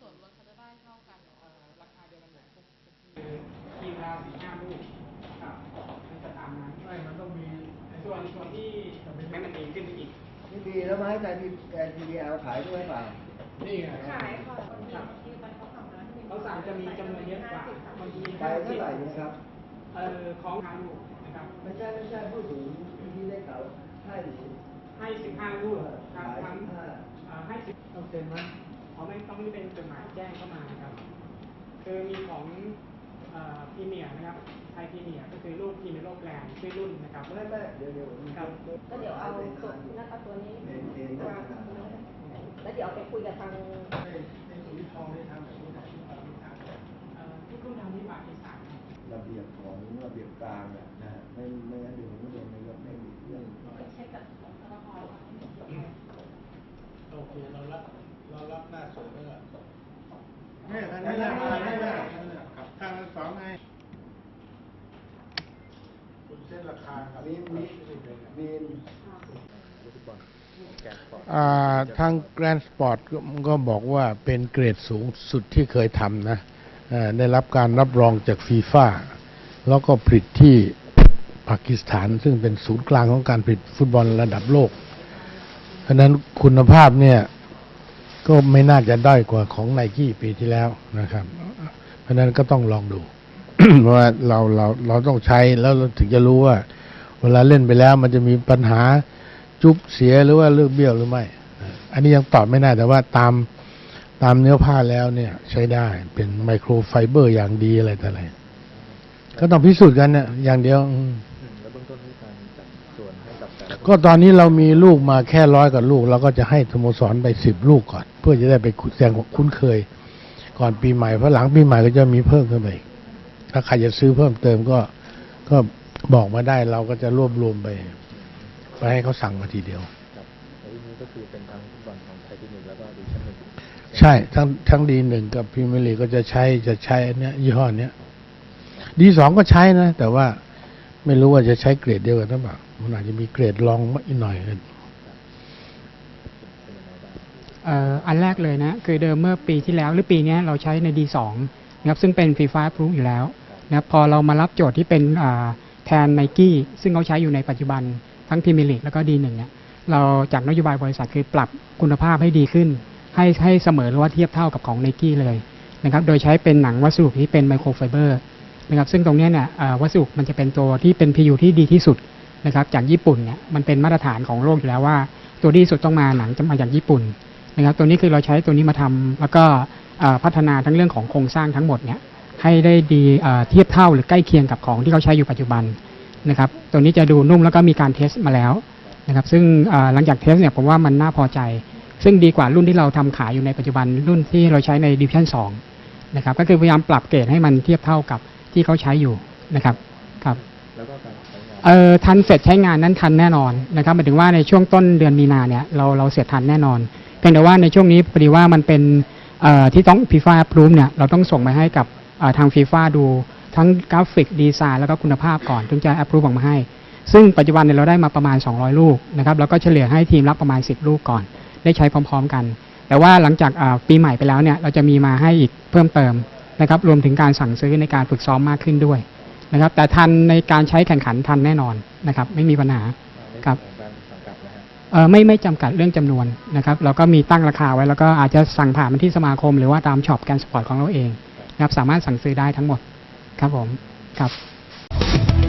ส่วนลดเขาจะได้เท่ากันราคาเดียวกันหมดทุกที่ทีละสี่ห้าลูกครับมันจะตามนั้นไม่มันต้องมีส่วนส่วนที่ไม่มันดีขึ้นไปอีกนี่ดีแล้วไหมแต่ดีแต่ดีเอาขายด้วยเปล่านี่ไงขายค่ะเขาสั่งจะมีจำนวนเยอะกว่าบางทีขายเท่าไหร่นะครับเอ่อของทางลูกนะครับไม่ใช่ไม่ใช่ผู้ถือที่ได้เก่าให้ให้สิบห้าลูกครับทั้งให้สิบเปอร์เซ็นไหม ไม่ต้องไม่เป็นจดหมายแจ้งเข้ามานะครับ คือมีของพรีเมียร์นะครับไทยพรีเมียร์ก็คือลูกพรีเมียร์โลกแลนด์ชื่อรุ่นนะครับไม่ไม่เดี๋ยวเดี๋ยวครับก็เดี๋ยวเอาตัวนักเอาตัวนี้เอ็นเอ็นวางแล้วเดี๋ยวเอาไปคุยกับทางในสุริทองได้ทำแบบนี้แบบที่เราทำเอ่อที่รุ่นทำวิบากอีสานระเบียบของระเบียบกลางเนี่ยนะฮะไม่ไม่งั้นเดี๋ยวผมไม่โดนนายกไม่มีเรื่อง เช็คกับสปพ โอเคเรารับเรารับหน้าสวยไว้ก่อน เนี่ยทางนี้นะทางนี้ทางสองไงคุณเส้นราคาครับมีมีมีทางแกรนด์สปอร์ตก็บอกว่าเป็นเกรดสูงสุดที่เคยทำนะได้รับการรับรองจากฟีฟ่าแล้วก็ผลิตที่ปากีสถาน ซึ่งเป็นศูนย์กลางของการผลิตฟุตบอลระดับโลก เพราะนั้นคุณภาพเนี่ย ก็ไม่น่าจะด้อยกว่าของไนกี้ปีที่แล้วนะครับ เพราะนั้นก็ต้องลองดู เพราะว่าเราเราเราต้องใช้แล้วเราถึงจะรู้ว่า เวลาเล่นไปแล้วมันจะมีปัญหาจุบเสียหรือว่าเลือกเบี้ยวหรือไม่ อันนี้ยังตอบไม่ได้แต่ว่าตามตามเนื้อผ้าแล้วเนี่ยใช้ได้เป็นไมโครไฟเบอร์อย่างดีอะไรต่ออะไรก็ต้องพิสูจน์กันเนี่ยอย่างเดียวก็ตอนนี้เรามีลูกมาแค่ร้อยกับลูก เราก็จะให้สโมสรไปสิบลูกก่อน เพื่อจะได้ไปแสดงความคุ้นเคย ก่อนปีใหม่เพราะหลังปีใหม่ก็จะมีเพิ่มขึ้นไปอีกถ้าใครจะซื้อเพิ่มเติมก็ก็บอกมาได้เราก็จะรวบรวมไปไปให้เขาสั่งมาทีเดียวครับแล้วทีนี้ก็คือเป็นทั้งฟุตบอลของไทยพิมยร์แล้วก็ดิวิชั่นหนึ่งใช่ทั้งทั้งดีหนึ่งกับพรีเมียร์ลีกก็จะใช้จะใช้อันเนี้ยยี่ห้อเนี้ยดีสองก็ใช้นะ แต่ว่าไม่รู้ว่าจะใช้เกรดเดียวกันหรือเปล่ามันอาจจะมีเกรดรองมาอีกหน่อย เป็นยังไงบ้าง เอันแรกเลยนะ คือเดิมเมื่อปีที่แล้วหรือปีนี้เราใช้ใน D2 นะครับซึ่งเป็นฟีฟ่าพรูฟอยู่แล้วนะครับพอเรามารับโจทย์ที่เป็นแทนไนกี้ซึ่งเขาใช้อยู่ในปัจจุบันทั้งพรีเมียร์ลีกแล้วก็ D1 เนี่ยเราจากนโยบายบริษัทคือปรับคุณภาพให้ดีขึ้น ให้ให้เสมอหรือว่าเทียบเท่ากับของไนกี้เลยนะครับโดยใช้เป็นหนังวัสดุที่เป็นไมโครไฟเบอร์นะครับซึ่งตรงนี้เนี่ยวัสดุมันจะเป็นตัวที่เป็น PU ที่ดีที่สุดนะครับจากญี่ปุ่นเนี่ยมันเป็นมาตรฐานของโลกอยู่แล้วว่า ตัวดีที่สุดต้องมาหนังจะมาจากญี่ปุ่น นะครับ ตัวนี้คือเราใช้ตัวนี้มาทำแล้วก็เอ่อพัฒนาทั้งเรื่องของโครงสร้างทั้งหมดเนี่ยให้ได้ดีเอ่อเทียบเท่าหรือใกล้เคียงกับของที่เขาใช้อยู่ปัจจุบันนะครับ ตัวนี้จะดูนุ่มแล้วก็มีการเทสมาแล้วนะครับ ซึ่งเอ่อหลังจากเทสเนี่ยผมว่ามันน่าพอใจ ซึ่งดีกว่ารุ่นที่เราทำขายอยู่ในปัจจุบันรุ่นที่เราใช้ในดิวิชั่น2นะครับ ก็คือพยายามปรับเกรดให้มันเทียบเท่ากับที่เขาใช้อยู่นะครับครับแล้วก็การใช้งานเอ่อทันเสร็จใช้งานนั้นทันแน่นอนนะครับหมายถึงว่าในช่วงต้นเดือนมีนาเนี่ยเราเราเสร็จทันแน่นอน เพียงแต่ว่าในช่วงนี้พอดีว่ามันเป็นที่ต้องฟีฟ่าพรูฟเนี่ยเราต้องส่งไปให้กับทางฟีฟ่าดูทั้งกราฟิกดีไซน์แล้วก็คุณภาพก่อนถึงจะแอปพรูฟออกมาให้ ซึ่งปัจจุบันเนี่ยเราได้มาประมาณ 200 ลูกนะครับแล้วก็เฉลี่ยให้ทีมรับประมาณ 10 ลูกก่อน ได้ใช้พร้อม ๆ กัน แต่ว่าหลังจากปีใหม่ไปแล้วเนี่ยเราจะมีมาให้อีกเพิ่มเติมนะครับรวมถึงการสั่งซื้อในการฝึกซ้อมมากขึ้นด้วยนะครับแต่ทันในการใช้แข่งขันทันแน่นอนนะครับไม่มีปัญหาครับ ไม่ไม่จำกัดเรื่องจำนวนนะครับเราก็มีตั้งราคาไว้แล้วก็อาจจะสั่งผ่านมาที่สมาคม หรือว่าตามช็อปแกนสปอร์ตของเราเองนะครับสามารถสั่งซื้อได้ทั้งหมดครับผมครับ